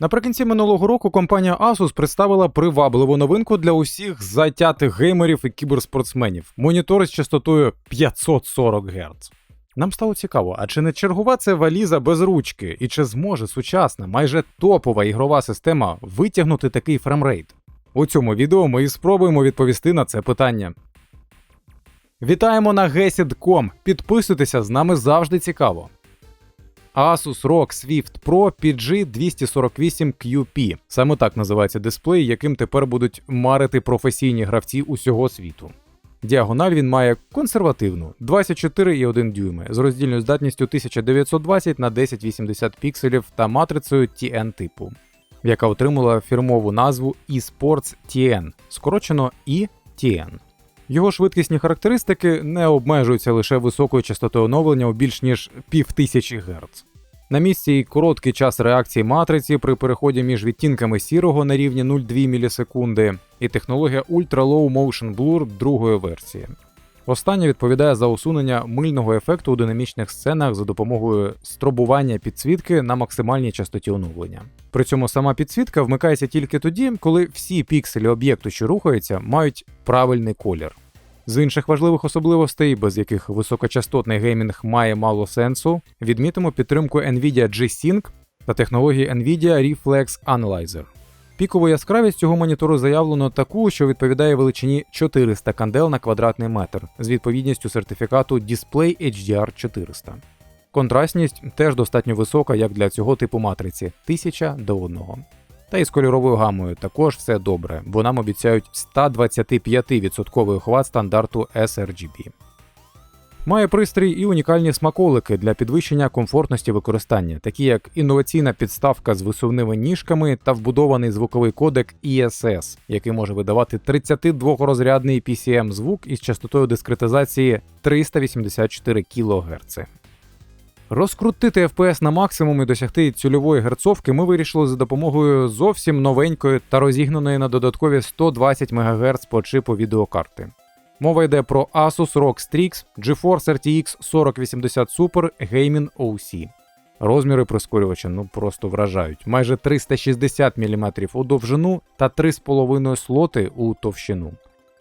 Наприкінці минулого року компанія Asus представила привабливу новинку для усіх затятих геймерів і кіберспортсменів монітор з частотою 540 Гц. Нам стало цікаво, а чи не чергова це валіза без ручки, і чи зможе сучасна, майже топова ігрова система витягнути такий фремрейт? У цьому відео ми і спробуємо відповісти на це питання. Вітаємо на Gesid.com. Підписуйтеся, з нами завжди цікаво. Asus ROG Swift Pro PG248QP. Саме так називається дисплей, яким тепер будуть марити професійні гравці усього світу. Діагональ він має консервативну 24,1 дюйми з роздільною здатністю 1920 на 1080 пікселів та матрицею TN типу, яка отримала фірмову назву eSports TN, скорочено ETN. Його швидкісні характеристики не обмежуються лише високою частотою оновлення у більш ніж півтисячі Гц. На місці і короткий час реакції матриці при переході між відтінками сірого на рівні 0,2 мілісекунди і технологія Ultra Low Motion Blur другої версії. Остання відповідає за усунення мильного ефекту у динамічних сценах за допомогою стробування підсвітки на максимальній частоті оновлення. При цьому сама підсвітка вмикається тільки тоді, коли всі пікселі об'єкту, що рухається, мають правильний колір. З інших важливих особливостей, без яких високочастотний геймінг має мало сенсу, відмітимо підтримку NVIDIA G-Sync та технології NVIDIA Reflex Analyzer. Пікову яскравість цього монітору заявлено таку, що відповідає величині 400 кандел на квадратний метр з відповідністю сертифікату Display HDR 400. Контрастність теж достатньо висока, як для цього типу матриці 1000 до 1. Та й з кольоровою гамою також все добре, бо нам обіцяють 125% охват стандарту sRGB. Має пристрій і унікальні смаколики для підвищення комфортності використання, такі як інноваційна підставка з висувними ніжками та вбудований звуковий кодек ESS, який може видавати 32-розрядний PCM звук із частотою дискретизації 384 кГц. Розкрутити FPS на максимум і досягти цільової герцовки ми вирішили за допомогою зовсім новенької та розігнаної на додаткові 120 МГц по чипу відеокарти. Мова йде про Asus ROG Strix GeForce RTX 4080 Super Gaming OC. Розміри прискорювача ну просто вражають. Майже 360 мм у довжину та 3,5 слоти у товщину.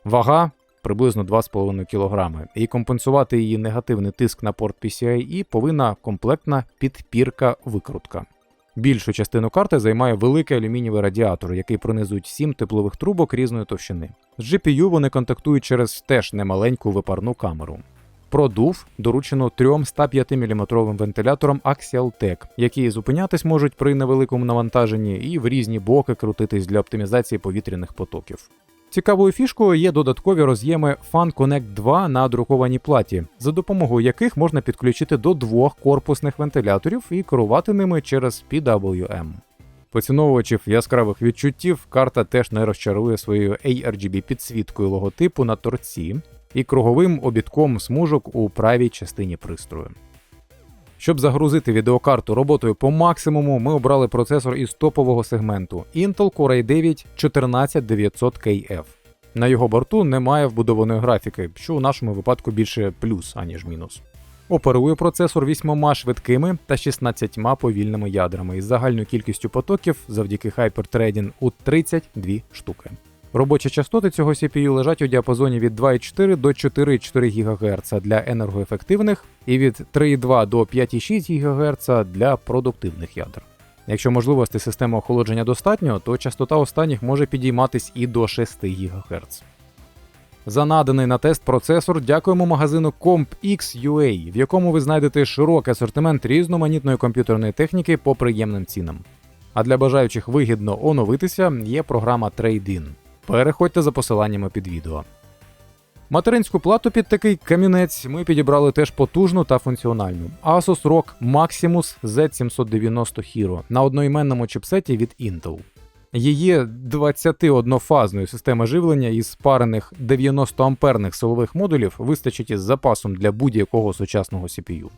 Вага приблизно 2,5 кг, і компенсувати її негативний тиск на порт PCIe повинна комплектна підпірка викрутка. Більшу частину карти займає великий алюмінієвий радіатор, який пронизують 7 теплових трубок різної товщини. З GPU вони контактують через теж немаленьку випарну камеру. Продув доручено трьом 105 мм вентиляторам Axial Tech, які зупинятись можуть при невеликому навантаженні і в різні боки крутитись для оптимізації повітряних потоків. Цікавою фішкою є додаткові роз'єми Fan Connect 2 на друкованій платі, за допомогою яких можна підключити до двох корпусних вентиляторів і керувати ними через PWM. Поціновувачів яскравих відчуттів карта теж не розчарує своєю ARGB підсвіткою логотипу на торці і круговим обідком смужок у правій частині пристрою. Щоб загрузити відеокарту роботою по максимуму, ми обрали процесор із топового сегменту Intel Core i9 14900KF. На його борту немає вбудованої графіки, що у нашому випадку більше плюс, аніж мінус. Оперує процесор 8 швидкими та 16 повільними ядрами із загальною кількістю потоків завдяки Hyperthreading у 32 штуки. Робочі частоти цього CPU лежать у діапазоні від 2,4 до 4,4 ГГц для енергоефективних і від 3,2 до 5,6 ГГц для продуктивних ядер. Якщо можливостей системи охолодження достатньо, то частота останніх може підійматись і до 6 ГГц. За наданий на тест процесор дякуємо магазину CompX.ua, в якому ви знайдете широкий асортимент різноманітної комп'ютерної техніки по приємним цінам. А для бажаючих вигідно оновитися є програма Trade-in. Переходьте за посиланнями під відео. Материнську плату під такий камінець ми підібрали теж потужну та функціональну. Asus ROG Maximus Z790 Hero на одноіменному чипсеті від Intel. Її 21-фазної системи живлення із спарених 90 амперних силових модулів вистачить із запасом для будь-якого сучасного CPU.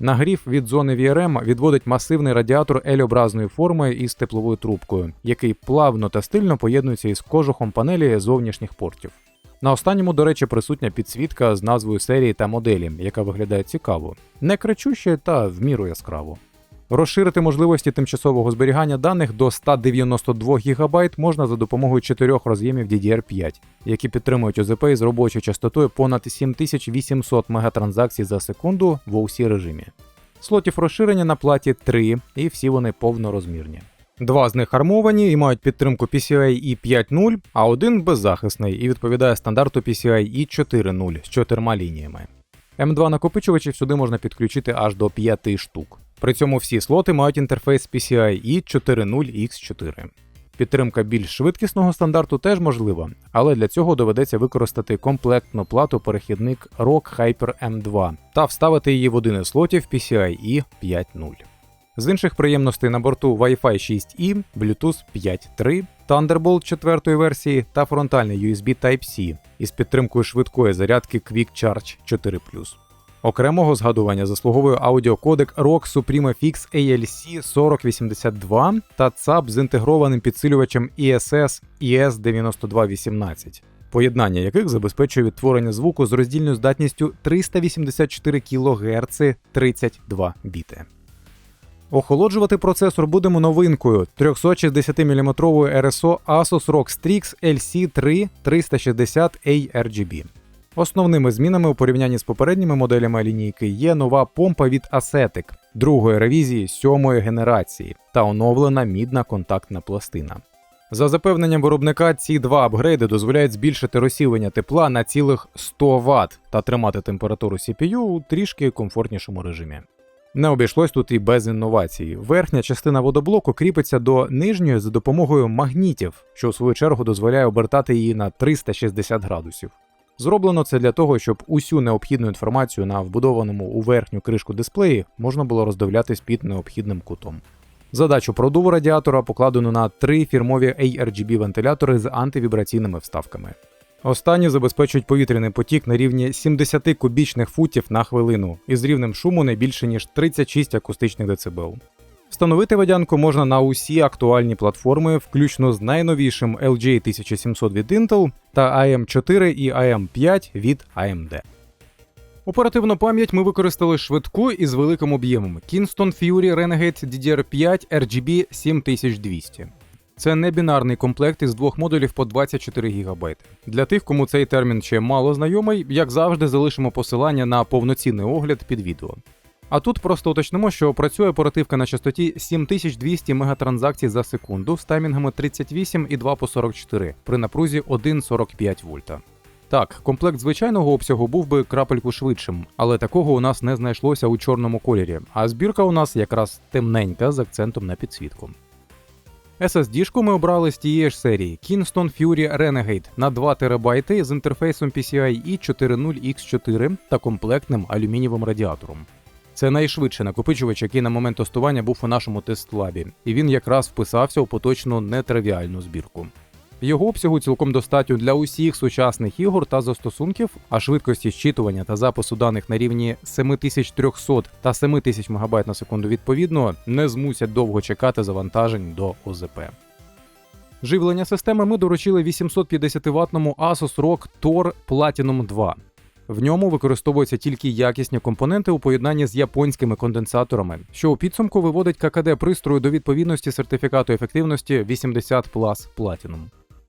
Нагрів від зони VRM відводить масивний радіатор L-образної форми із тепловою трубкою, який плавно та стильно поєднується із кожухом панелі зовнішніх портів. На останньому, до речі, присутня підсвітка з назвою серії та моделі, яка виглядає цікаво, не кричуще та в міру яскраво. Розширити можливості тимчасового зберігання даних до 192 ГБ можна за допомогою чотирьох роз'ємів DDR5, які підтримують ОЗП із робочою частотою понад 7800 мегатранзакцій за секунду в OC режимі. Слотів розширення на платі 3, і всі вони повнорозмірні. Два з них армовані і мають підтримку PCIe 5.0, а один беззахисний і відповідає стандарту PCIe 4.0 з чотирма лініями. М2 накопичувачів сюди можна підключити аж до 5 штук. При цьому всі слоти мають інтерфейс PCIe 4.0X4. Підтримка більш швидкісного стандарту теж можлива, але для цього доведеться використати комплектну плату перехідник ROG Hyper M2 та вставити її в один із слотів PCIe 5.0. З інших приємностей на борту Wi-Fi 6E, Bluetooth 5.3, Thunderbolt 4 версії та фронтальний USB Type-C із підтримкою швидкої зарядки Quick Charge 4 Окремого згадування заслуговує аудіокодек ROG Supreme FX ALC 4082 та ЦАП з інтегрованим підсилювачем ESS ES9218, поєднання яких забезпечує відтворення звуку з роздільною здатністю 384 кГц 32 біти. Охолоджувати процесор будемо новинкою 360 мм RSO Asus ROG Strix LC3 360A RGB. Основними змінами у порівнянні з попередніми моделями лінійки є нова помпа від Ascetic другої ревізії сьомої генерації та оновлена мідна контактна пластина. За запевненням виробника, ці два апгрейди дозволяють збільшити розсілення тепла на цілих 100 Вт та тримати температуру CPU у трішки комфортнішому режимі. Не обійшлось тут і без інновацій. Верхня частина водоблоку кріпиться до нижньої за допомогою магнітів, що у свою чергу дозволяє обертати її на 360 градусів. Зроблено це для того, щоб усю необхідну інформацію на вбудованому у верхню кришку дисплеї можна було роздивлятись під необхідним кутом. Задачу продуву радіатора покладено на три фірмові ARGB вентилятори з антивібраційними вставками. Останні забезпечують повітряний потік на рівні 70 кубічних футів на хвилину із рівнем шуму не більше ніж 36 акустичних дБ. Встановити водянку можна на усі актуальні платформи, включно з найновішим LG 1700 від Intel та AM4 і AM5 від AMD. Оперативну пам'ять ми використали швидку і з великим об'ємом Kingston Fury Renegade DDR5 RGB 7200. Це не бінарний комплект із двох модулів по 24 ГБ. Для тих, кому цей термін ще мало знайомий, як завжди, залишимо посилання на повноцінний огляд під відео. А тут просто уточнимо, що працює оперативка на частоті 7200 мегатранзакцій за секунду з таймінгами 38 і 2 по 44 при напрузі 1,45 вольта. Так, комплект звичайного обсягу був би крапельку швидшим, але такого у нас не знайшлося у чорному кольорі, а збірка у нас якраз темненька з акцентом на підсвітку. SSD-шку ми обрали з тієї ж серії Kingston Fury Renegade на 2 ТБ з інтерфейсом PCIe 4.0X4 та комплектним алюмінієвим радіатором. Це найшвидший накопичувач, який на момент тестування був у нашому тест-лабі, і він якраз вписався у поточну нетривіальну збірку. Його обсягу цілком достатньо для усіх сучасних ігор та застосунків, а швидкості щитування та запису даних на рівні 7300 та 7000 МБ на секунду відповідно не змусять довго чекати завантажень до ОЗП. Живлення системи ми доручили 850 ватному Asus ROG Tor Platinum 2. В ньому використовуються тільки якісні компоненти у поєднанні з японськими конденсаторами, що у підсумку виводить ККД пристрою до відповідності сертифікату ефективності 80 Plus Platinum.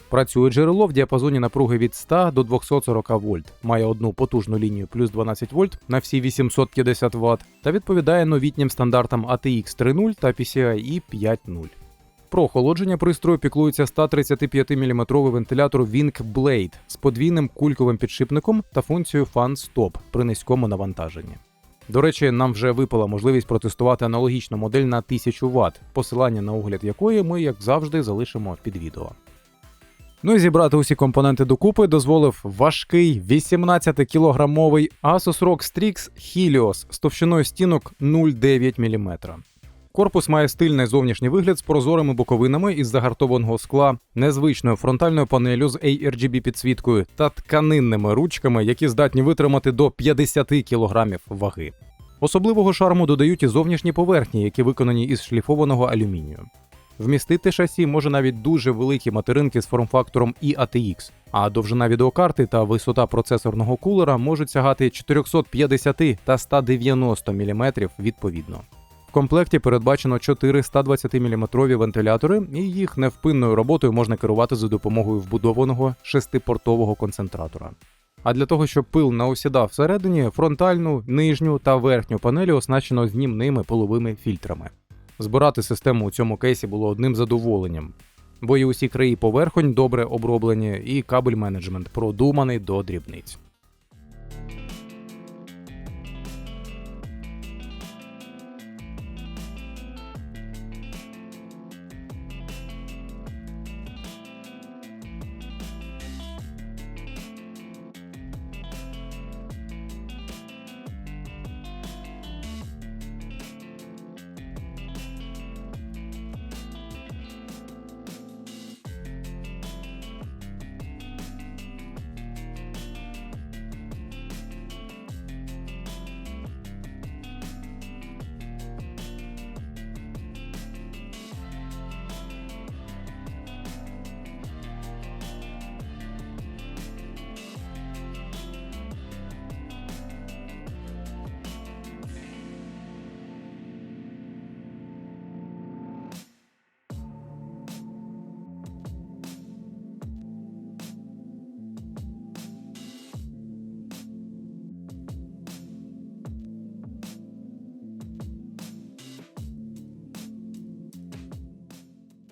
Працює джерело в діапазоні напруги від 100 до 240 вольт, має одну потужну лінію плюс 12 вольт на всі 850 Вт та відповідає новітнім стандартам ATX 3.0 та PCIe 5.0. Про охолодження пристрою піклується 135 мм вентилятор Wing Blade з подвійним кульковим підшипником та функцією Fan Stop при низькому навантаженні. До речі, нам вже випала можливість протестувати аналогічну модель на 1000 Вт, посилання на огляд якої ми, як завжди, залишимо під відео. Ну і зібрати усі компоненти докупи дозволив важкий 18-кілограмовий Asus ROG Strix Helios з товщиною стінок 0,9 мм. Корпус має стильний зовнішній вигляд з прозорими боковинами із загартованого скла, незвичною фронтальною панелю з ARGB підсвіткою та тканинними ручками, які здатні витримати до 50 кг ваги. Особливого шарму додають і зовнішні поверхні, які виконані із шліфованого алюмінію. Вмістити шасі може навіть дуже великі материнки з форм-фактором IATX, а довжина відеокарти та висота процесорного кулера можуть сягати 450 та 190 мм відповідно. В комплекті передбачено 4 120 мм вентилятори, і їх невпинною роботою можна керувати за допомогою вбудованого шестипортового концентратора. А для того, щоб пил не осідав всередині, фронтальну, нижню та верхню панелі оснащено знімними половими фільтрами. Збирати систему у цьому кейсі було одним задоволенням, бо і усі краї поверхонь добре оброблені, і кабель менеджмент продуманий до дрібниць.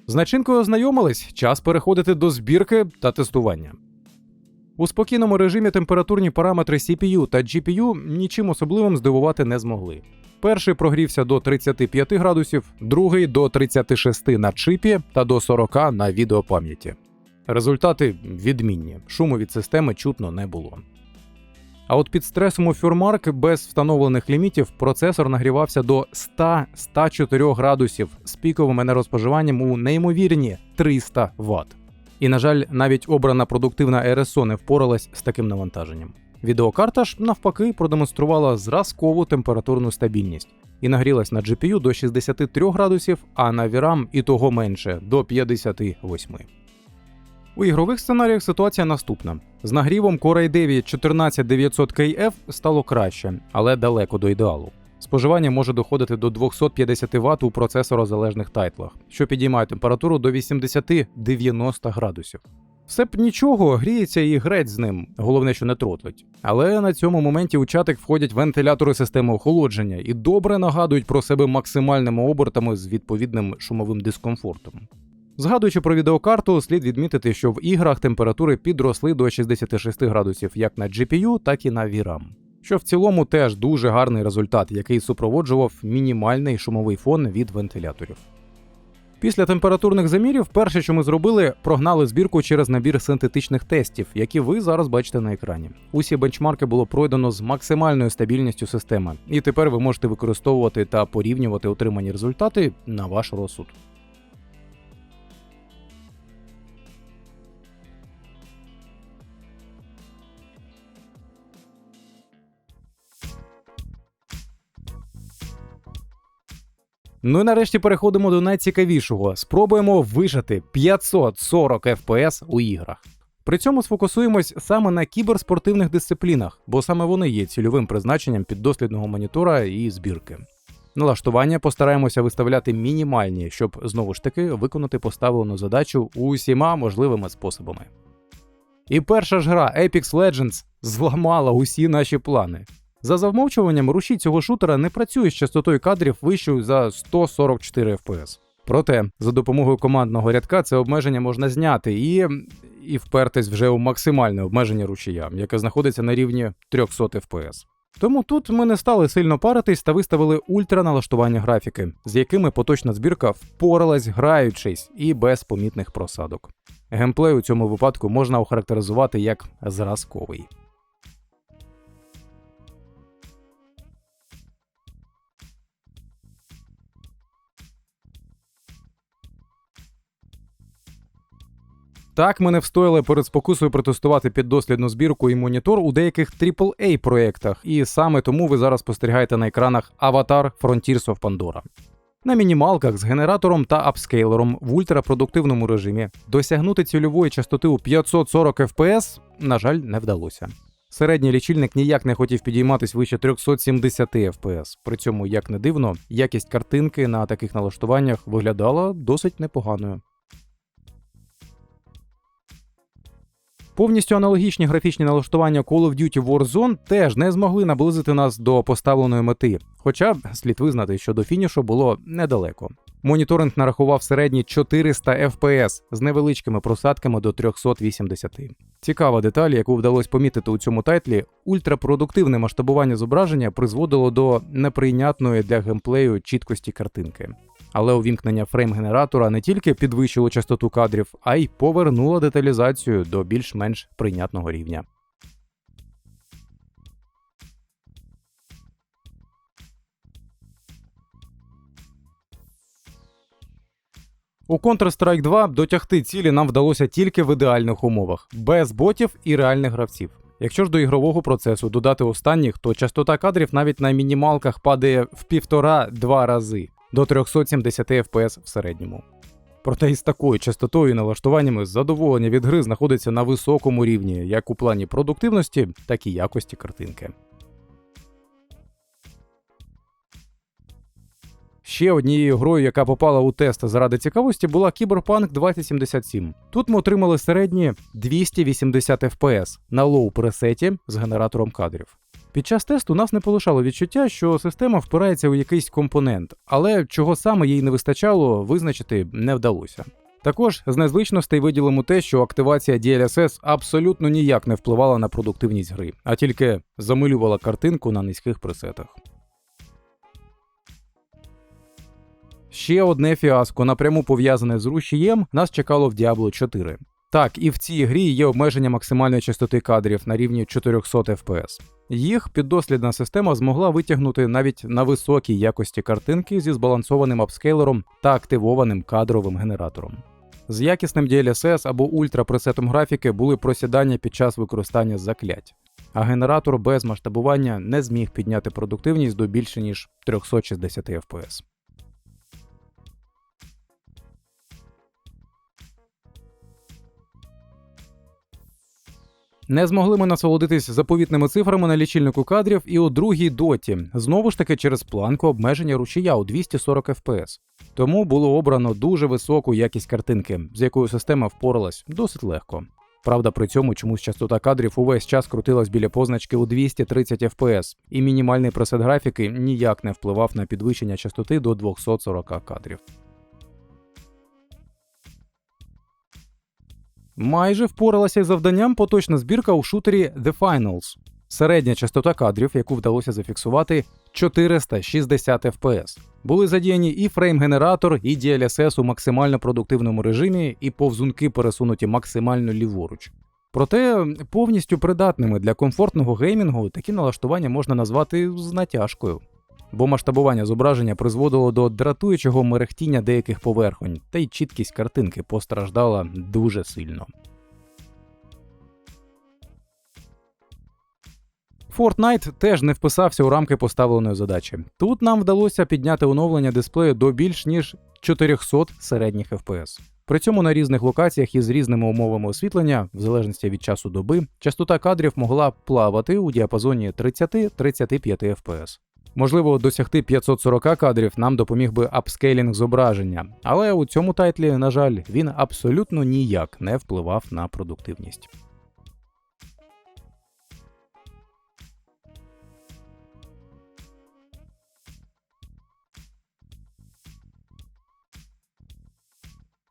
З начинкою ознайомились, час переходити до збірки та тестування. У спокійному режимі температурні параметри CPU та GPU нічим особливим здивувати не змогли. Перший прогрівся до 35 градусів, другий до 36 на чипі та до 40 на відеопам'яті. Результати відмінні, шуму від системи чутно не було. А от під стресом у Фюрмарк без встановлених лімітів процесор нагрівався до 100-104 градусів з піковим енергоспоживанням у неймовірні 300 Вт. І, на жаль, навіть обрана продуктивна RSO не впоралась з таким навантаженням. Відеокарта ж навпаки продемонструвала зразкову температурну стабільність і нагрілась на GPU до 63 градусів, а на VRAM і того менше до 58. У ігрових сценаріях ситуація наступна: з нагрівом Core i9 14900KF стало краще, але далеко до ідеалу. Споживання може доходити до 250 Вт у процесорозалежних тайтлах, що підіймає температуру до 80-90 градусів. Все б нічого, гріється і грець з ним, головне, що не тротлить. Але на цьому моменті у чатик входять вентилятори системи охолодження і добре нагадують про себе максимальними обертами з відповідним шумовим дискомфортом. Згадуючи про відеокарту, слід відмітити, що в іграх температури підросли до 66 градусів як на GPU, так і на VRAM. Що в цілому теж дуже гарний результат, який супроводжував мінімальний шумовий фон від вентиляторів. Після температурних замірів, перше, що ми зробили, прогнали збірку через набір синтетичних тестів, які ви зараз бачите на екрані. Усі бенчмарки було пройдено з максимальною стабільністю системи, і тепер ви можете використовувати та порівнювати отримані результати на ваш розсуд. Ну і нарешті переходимо до найцікавішого. Спробуємо вижати 540 FPS у іграх. При цьому сфокусуємось саме на кіберспортивних дисциплінах, бо саме вони є цільовим призначенням піддослідного монітора і збірки. Налаштування постараємося виставляти мінімальні, щоб знову ж таки виконати поставлену задачу усіма можливими способами. І перша ж гра Apex Legends зламала усі наші плани. За замовчуванням, рушій цього шутера не працює з частотою кадрів вищою за 144 FPS. Проте, за допомогою командного рядка це обмеження можна зняти і і впертись вже у максимальне обмеження рушія, яке знаходиться на рівні 300 FPS. Тому тут ми не стали сильно паритись та виставили ультраналаштування графіки, з якими поточна збірка впоралась граючись і без помітних просадок. Геймплей у цьому випадку можна охарактеризувати як зразковий. Так, ми не встояли перед спокусою протестувати піддослідну збірку і монітор у деяких aaa проєктах, і саме тому ви зараз спостерігаєте на екранах Avatar Frontiers of Pandora. На мінімалках з генератором та апскейлером в ультрапродуктивному режимі досягнути цільової частоти у 540 FPS, на жаль, не вдалося. Середній лічильник ніяк не хотів підійматись вище 370 FPS. При цьому, як не дивно, якість картинки на таких налаштуваннях виглядала досить непоганою. Повністю аналогічні графічні налаштування Call of Duty Warzone теж не змогли наблизити нас до поставленої мети, хоча слід визнати, що до фінішу було недалеко. Моніторинг нарахував середні 400 FPS з невеличкими просадками до 380. Цікава деталь, яку вдалося помітити у цьому тайтлі, ультрапродуктивне масштабування зображення призводило до неприйнятної для геймплею чіткості картинки. Але увімкнення фрейм-генератора не тільки підвищило частоту кадрів, а й повернуло деталізацію до більш-менш прийнятного рівня. У Counter-Strike 2 дотягти цілі нам вдалося тільки в ідеальних умовах, без ботів і реальних гравців. Якщо ж до ігрового процесу додати останніх, то частота кадрів навіть на мінімалках падає в півтора-два рази до 370 FPS в середньому. Проте із такою частотою і налаштуваннями задоволення від гри знаходиться на високому рівні, як у плані продуктивності, так і якості картинки. Ще однією грою, яка попала у тест заради цікавості, була Cyberpunk 2077. Тут ми отримали середні 280 FPS на лоу пресеті з генератором кадрів. Під час тесту нас не полишало відчуття, що система впирається у якийсь компонент, але чого саме їй не вистачало, визначити не вдалося. Також з незвичностей виділимо те, що активація DLSS абсолютно ніяк не впливала на продуктивність гри, а тільки замилювала картинку на низьких пресетах. Ще одне фіаско, напряму пов'язане з рушієм, нас чекало в Diablo 4. Так, і в цій грі є обмеження максимальної частоти кадрів на рівні 400 FPS. Їх піддослідна система змогла витягнути навіть на високій якості картинки зі збалансованим апскейлером та активованим кадровим генератором. З якісним DLSS або ультрапресетом графіки були просідання під час використання заклять, а генератор без масштабування не зміг підняти продуктивність до більше ніж 360 FPS. Не змогли ми насолодитись заповітними цифрами на лічильнику кадрів і у другій доті, знову ж таки через планку обмеження рушія у 240 FPS. Тому було обрано дуже високу якість картинки, з якою система впоралась досить легко. Правда, при цьому чомусь частота кадрів увесь час крутилась біля позначки у 230 FPS, і мінімальний пресет графіки ніяк не впливав на підвищення частоти до 240 кадрів. Майже впоралася із завданням поточна збірка у шутері The Finals. Середня частота кадрів, яку вдалося зафіксувати 460 FPS. Були задіяні і фрейм-генератор, і DLSS у максимально продуктивному режимі, і повзунки пересунуті максимально ліворуч. Проте повністю придатними для комфортного геймінгу такі налаштування можна назвати з натяжкою бо масштабування зображення призводило до дратуючого мерехтіння деяких поверхонь, та й чіткість картинки постраждала дуже сильно. Fortnite теж не вписався у рамки поставленої задачі. Тут нам вдалося підняти оновлення дисплею до більш ніж 400 середніх FPS. При цьому на різних локаціях із різними умовами освітлення, в залежності від часу доби, частота кадрів могла плавати у діапазоні 30-35 FPS. Можливо, досягти 540 кадрів нам допоміг би апскейлінг зображення, але у цьому тайтлі, на жаль, він абсолютно ніяк не впливав на продуктивність.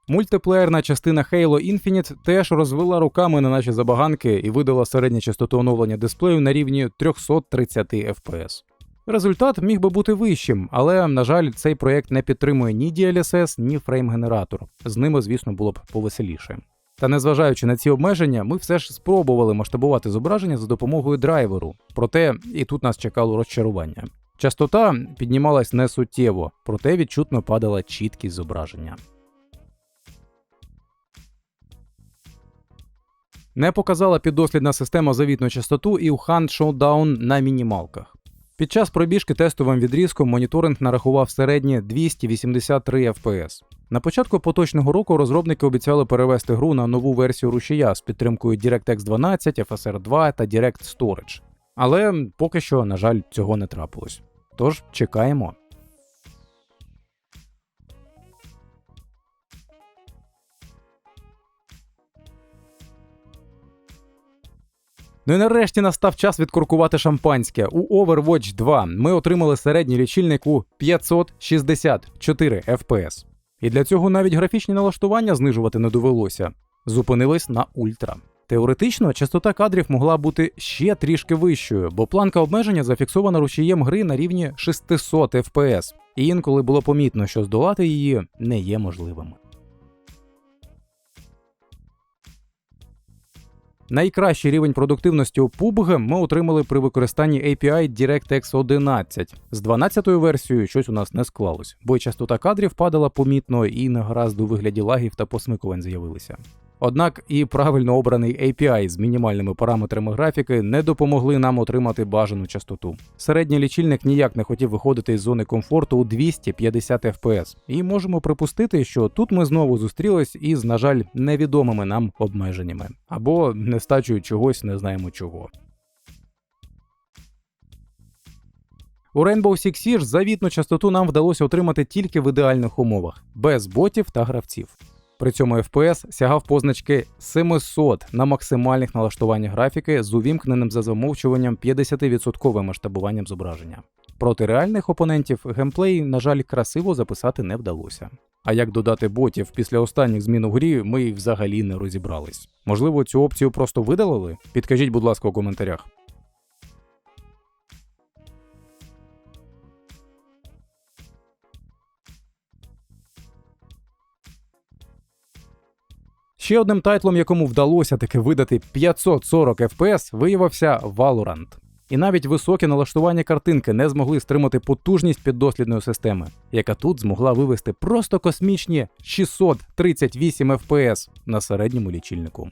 Мультиплеєрна частина Halo Infinite теж розвела руками на наші забаганки і видала середню частоту оновлення дисплею на рівні 330 FPS. Результат міг би бути вищим, але, на жаль, цей проєкт не підтримує ні DLSS, ні фрейм-генератор. З ними, звісно, було б повеселіше. Та незважаючи на ці обмеження, ми все ж спробували масштабувати зображення за допомогою драйверу. Проте і тут нас чекало розчарування. Частота піднімалась не суттєво, проте відчутно падала чіткість зображення. Не показала піддослідна система завітну частоту і у Hunt Showdown на мінімалках. Під час пробіжки тестовим відрізком моніторинг нарахував середнє 283 FPS. На початку поточного року розробники обіцяли перевести гру на нову версію рушія з підтримкою DirectX 12, FSR 2 та Direct Storage. Але поки що, на жаль, цього не трапилось. Тож чекаємо. Ну і нарешті настав час відкуркувати шампанське. У Overwatch 2 ми отримали середній лічильник у 564 FPS. І для цього навіть графічні налаштування знижувати не довелося. Зупинились на ультра. Теоретично, частота кадрів могла бути ще трішки вищою, бо планка обмеження зафіксована рушієм гри на рівні 600 FPS, і інколи було помітно, що здолати її не є можливим. Найкращий рівень продуктивності у PUBG ми отримали при використанні API DirectX 11. З 12-ю версією щось у нас не склалось, бо частота кадрів падала помітно і негаразд у вигляді лагів та посмикувань з'явилися. Однак і правильно обраний API з мінімальними параметрами графіки не допомогли нам отримати бажану частоту. Середній лічильник ніяк не хотів виходити із зони комфорту у 250 FPS, і можемо припустити, що тут ми знову зустрілись із, на жаль, невідомими нам обмеженнями або нестачею чогось не знаємо чого. У Rainbow Six Siege завітну частоту нам вдалося отримати тільки в ідеальних умовах, без ботів та гравців. При цьому FPS сягав позначки 700 на максимальних налаштуваннях графіки з увімкненим за замовчуванням 50% масштабуванням зображення. Проти реальних опонентів геймплей, на жаль, красиво записати не вдалося. А як додати ботів після останніх змін у грі, ми й взагалі не розібрались. Можливо, цю опцію просто видалили? Підкажіть, будь ласка, у коментарях. Ще одним тайтлом, якому вдалося таки видати 540 FPS, виявився Valorant. І навіть високі налаштування картинки не змогли стримати потужність піддослідної системи, яка тут змогла вивести просто космічні 638 FPS на середньому лічильнику.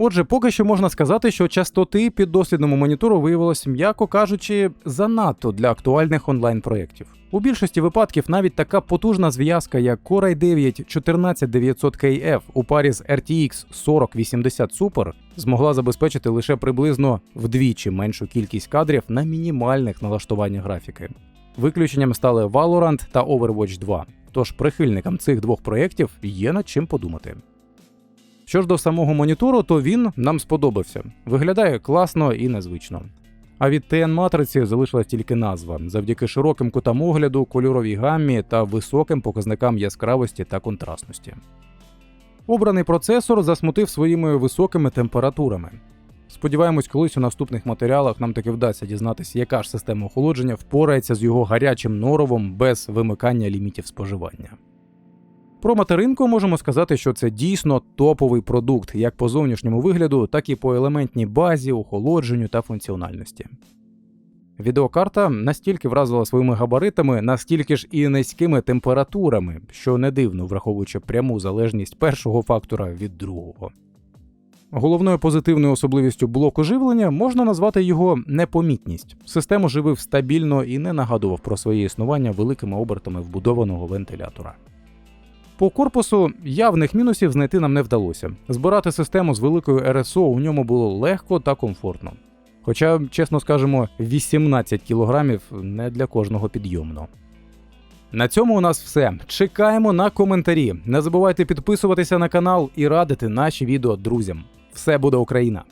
Отже, поки що можна сказати, що частоти піддослідному монітору виявилось, м'яко кажучи, занадто для актуальних онлайн-проєктів. У більшості випадків навіть така потужна зв'язка, як Core i9 14900KF у парі з RTX 4080 Super, змогла забезпечити лише приблизно вдвічі меншу кількість кадрів на мінімальних налаштуваннях графіки. Виключенням стали Valorant та Overwatch 2, тож прихильникам цих двох проєктів є над чим подумати. Що ж до самого монітору, то він нам сподобався. Виглядає класно і незвично. А від TN матриці залишилась тільки назва завдяки широким кутам огляду, кольоровій гаммі та високим показникам яскравості та контрастності. Обраний процесор засмутив своїми високими температурами. Сподіваємось, колись у наступних матеріалах нам таки вдасться дізнатися, яка ж система охолодження впорається з його гарячим норовом без вимикання лімітів споживання. Про материнку можемо сказати, що це дійсно топовий продукт як по зовнішньому вигляду, так і по елементній базі, охолодженню та функціональності. Відеокарта настільки вразила своїми габаритами, настільки ж і низькими температурами, що не дивно, враховуючи пряму залежність першого фактора від другого. Головною позитивною особливістю блоку живлення можна назвати його непомітність. Систему живив стабільно і не нагадував про своє існування великими обертами вбудованого вентилятора. По корпусу явних мінусів знайти нам не вдалося. Збирати систему з великою РСО у ньому було легко та комфортно. Хоча, чесно скажемо, 18 кілограмів не для кожного підйомно. На цьому у нас все. Чекаємо на коментарі. Не забувайте підписуватися на канал і радити наші відео друзям. Все буде Україна!